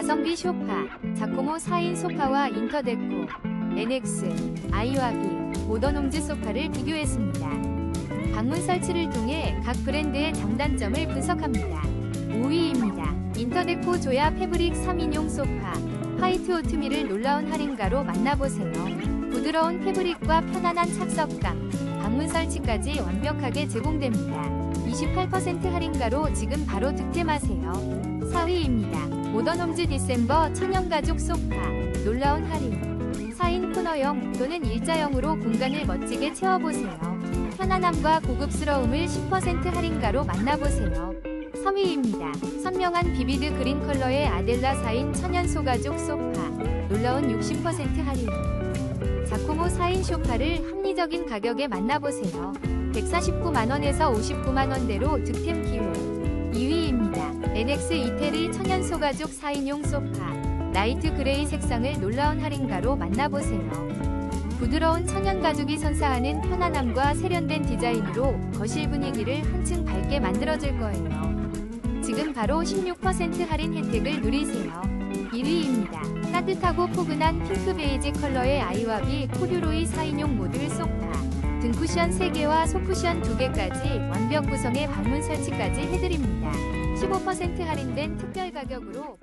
가성비 소파, 자코모 4인 소파와 인터데코, NX, 아이와비, 모더홈즈 소파를 비교했습니다. 방문 설치를 통해 각 브랜드의 장단점을 분석합니다. 5위입니다. 인터데코 조야 패브릭 3인용 소파, 화이트 오트밀을 놀라운 할인가로 만나보세요. 부드러운 패브릭과 편안한 착석감, 방문 설치까지 완벽하게 제공됩니다. 28% 할인가로 지금 바로 득템하세요. 4위입니다. 모던홈즈 디셈버 천연가죽 소파, 놀라운 할인. 4인 코너형 또는 일자형으로 공간을 멋지게 채워보세요. 편안함과 고급스러움을 10% 할인가로 만나보세요. 3위입니다. 선명한 비비드 그린 컬러의 아델라 4인 천연 소가죽 소파, 놀라운 60% 할인. 자코모 4인 소파를 합리적인 가격에 만나보세요. 149만원에서 59만원대로 득템 기호. 2위입니다. NX 이태리 천연 소 가죽 4인용 소파. 라이트 그레이 색상을 놀라운 할인가로 만나보세요. 부드러운 천연 가죽이 선사하는 편안함과 세련된 디자인으로 거실 분위기를 한층 밝게 만들어줄 거예요. 지금 바로 16% 할인 혜택을 누리세요. 1위입니다. 따뜻하고 포근한 핑크 베이지 컬러의 아이와비 코듀로이 4인용 모듈 소파. 등 쿠션 3개와 소쿠션 2개까지 완벽 구성의 방문 설치까지 해드립니다. 15% 할인된 특별 가격으로